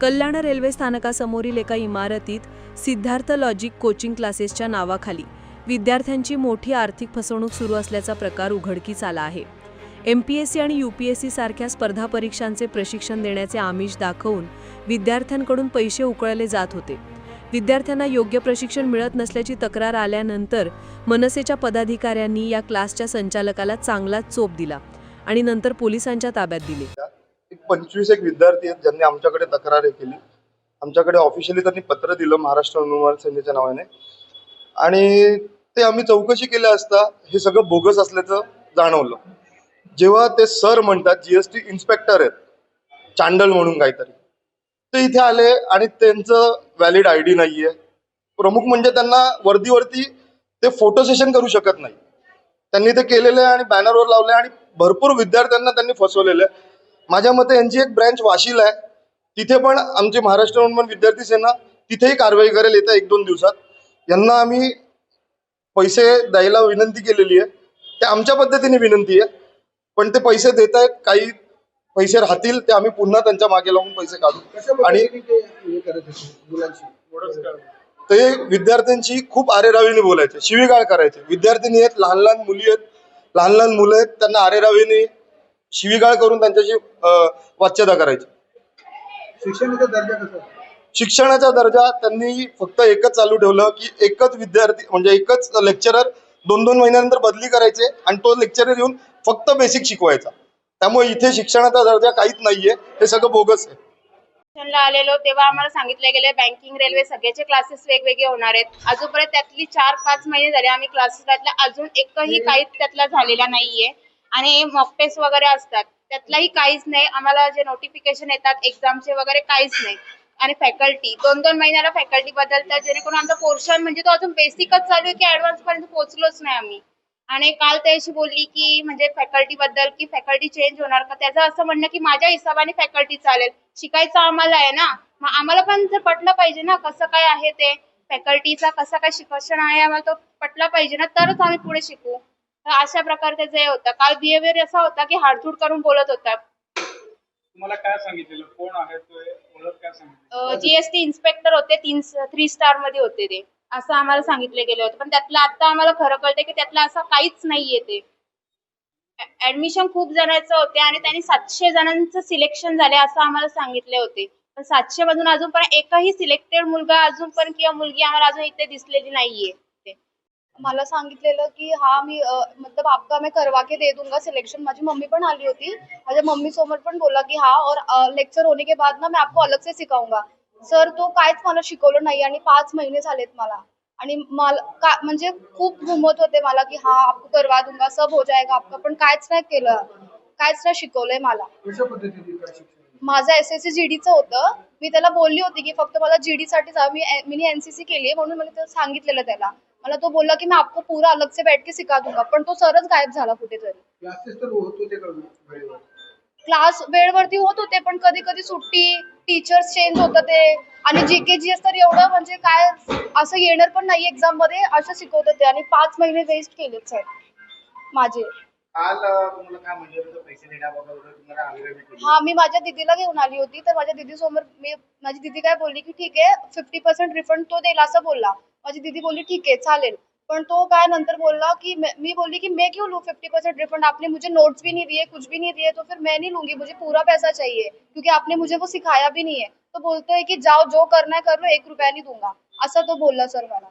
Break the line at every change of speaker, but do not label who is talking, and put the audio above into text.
कल्याण railway स्थानकासमोरील एका इमारतीत Siddharth logic coaching क्लासेसच्या नावाखाली विद्यार्थ्यांची मोठी आर्थिक फसवणूक सुरू असल्याचा प्रकार उघडकीस आला आहे. एम पी एस सी आणि यू पी एस सी सारख्या स्पर्धा परीक्षांचे प्रशिक्षण देण्याचे आमिष दाखवून विद्यार्थ्यांकडून पैसे उकळले जात होते. विद्यार्थ्यांना योग्य प्रशिक्षण मिळत नसल्याची तक्रार आल्यानंतर मनसेच्या पदाधिकाऱ्यांनी या क्लासच्या संचालकाला चांगलाच चोप दिला आणि नंतर पोलिसांच्या ताब्यात दिले.
पंचवीस एक विद्यार्थी आहेत ज्यांनी आमच्याकडे तक्रार हे केली. आमच्याकडे ऑफिशियली त्यांनी पत्र दिलं महाराष्ट्र अनुमान सेनेच्या नावाने. आणि ते आम्ही चौकशी केल्या असता हे सगळं बोगस असल्याचं जाणवलं. जेव्हा ते सर म्हणतात जीएसटी इन्स्पेक्टर आहेत चांडल म्हणून काहीतरी. ते इथे आले आणि त्यांचं व्हॅलिड आय डी नाहीये. प्रमुख म्हणजे त्यांना वर्दीवरती ते फोटो सेशन करू शकत नाही. त्यांनी ते केलेलं आहे आणि बॅनरवर लावले आणि भरपूर विद्यार्थ्यांना त्यांनी फसवलेलं आहे. माझ्या मते यांची एक ब्रँच वाशीला आहे. तिथे पण आमची महाराष्ट्र उन्मन विद्यार्थी सेना तिथेही कारवाई करेल येत्या एक दोन दिवसात. यांना आम्ही पैसे द्यायला विनंती केलेली आहे. ते आमच्या पद्धतीने विनंती आहे. पण ते पैसे देत आहेत काही पैसे राहतील ते आम्ही पुन्हा त्यांच्या मागे लावून पैसे काढू. आणि ते विद्यार्थ्यांची खूप आरेरावीने बोलायचे शिवीगाळ करायचे. विद्यार्थिनी आहेत लहान लहान मुली आहेत लहान लहान मुलं आहेत त्यांना आरेरावीने शिवीगाळ करून त्यांच्याशी वाच्यता करायची.
शिक्षणाचा दर्जा कसा?
शिक्षणाचा दर्जा त्यांनी फक्त एकच चालू ठेवलं की एकच विद्यार्थी म्हणजे एकच लेक्चरर दोन दोन महिन्यानंतर बदली करायचे आणि तो लेक्चरर येऊन फक्त बेसिक शिकवायचा. त्यामुळे इथे शिक्षणाचा दर्जा काहीच नाहीये. हे सगळं बोगस आहे.
आलेलो तेव्हा आम्हाला सांगितलं गेले बँकिंग रेल्वे सगळ्याचे क्लासेस वेगवेगळे होणार आहेत. अजूनपर्यंत त्यातली चार पाच महिने झाले आम्ही क्लासेस घातला अजून एकही काहीच त्यातला झालेला नाहीये. आणि मॉक टेस्ट वगैरे असतात. त्यातलाही काहीच नाही. आम्हाला जे नोटिफिकेशन येतात एक्झामचे वगैरे काहीच नाही. आणि फॅकल्टी दोन दोन महिन्याला फॅकल्टी बदलतात. जेणेकरून आमचा पोर्शन म्हणजे तो अजून बेसिकच चालू आहे की ऍडव्हान्स पर्यंत पोहोचलोच नाही आम्ही. आणि काल त्याशी बोलली की म्हणजे फॅकल्टी बद्दल की फॅकल्टी चेंज होणार का? त्याचं असं म्हणणं की माझ्या हिशोबाने फॅकल्टी चालेल. शिकायचं आम्हाला आहे ना? मग आम्हाला पण जर पटलं पाहिजे ना कसं काय आहे ते? फॅकल्टीचा कसं काय शिक्षण आहे आम्हाला तो पटला पाहिजे ना तरच आम्ही पुढे शिकू. तर अशा प्रकारचं जे होतं काल बिहेवियर असा होता की हाडतूड करून बोलत होता.
तुम्हाला काय सांगितलेलं? कोण आहे तो? ओळख काय सांगितलं?
जीएसटी इन्स्पेक्टर होते तीन थ्री स्टारमध्ये होते ते. असं आम्हाला सांगितले गेले होते. पण त्यातलं आता आम्हाला खरं कळतंय की त्यातलं असं काहीच नाहीये ते. ऍडमिशन खूप जणांचं होते आणि त्यांनी सातशे जणांचं सिलेक्शन झाले असं आम्हाला सांगितले होते. पण सातशे मधून अजून पण एकही सिलेक्टेड मुलगा अजून पण किंवा मुलगी आम्हाला अजून इथे दिसलेली नाहीये.
मला सांगितलेलं की हा मी अ, मतलब आपका मैं करवा के दे दूंगा सिलेक्शन माझी मम्मी पण आली होती. माझ्या मम्मी समोर पण बोला की हा और लेक्चर होने के बाद ना मैं आपको अलग से सिखाऊंगा. सर तो काहीच मला शिकवलं नाही आणि पाच महिने झालेत मला. आणि मला का म्हणजे खूप घुमवत होते मला की हा आपको करवा दूंगा सब हो जाएगा आपका. पण काहीच नाही केलं. काहीच नाही शिकवलंय मला.
कशा पद्धतीने काय शिक्षण
माझं एस एस सी जीडीचं होतं. मी त्याला बोलली होती की फक्त मला जीडी साठी जा मी मी एनसीसी केली आहे म्हणून मला सांगितलेलं त्याला. मला तो बोलला की मैं आपको पूरा अलग से बैठ के सिखा दूंगा. पण तो सरच गायब झाला कुठेतरी.
क्लासेस तर होत होते का वेळेवर
क्लास वेळवरती होत होते पण कधी कधी सुट्टी टीचर्स चेंज होतं ते. आणि जी के जी एस तर एवढं म्हणजे काय असं येणार पण नाही एक्झाममध्ये असं शिकवत होते आणि पाच महिने वेस्ट केलेत सर माझे.
काल अ, तुम्हाला काय म्हणलं होतं पैसे देण्याबाबत तुम्हाला आग्रह केली
हा मी माझ्या दीदीला घेऊन आली होती तर माझ्या दीदी समोर मी माझी दीदी काय बोलली की ठीक आहे फिफ्टी पर्सेंट रिफंड तो देईल असं बोलला. माझी दीदी बोलली ठीक है चालेल. पण तो काय नंतर बोलला कि मैं मी बोली कि मैं क्यों लूँ फिफ्टी परसेंट रिफंड आपने मुझे नोट्स भी नहीं दिए कुछ भी नहीं दिए तो फिर मैं नहीं लूंगी मुझे पूरा पैसा चाहिए क्योंकि आपने मुझे वो सिखाया भी नहीं है। तो बोलते है कि जाओ जो करना है कर लो एक रुपया नहीं दूंगा असं तो बोलला सर मला.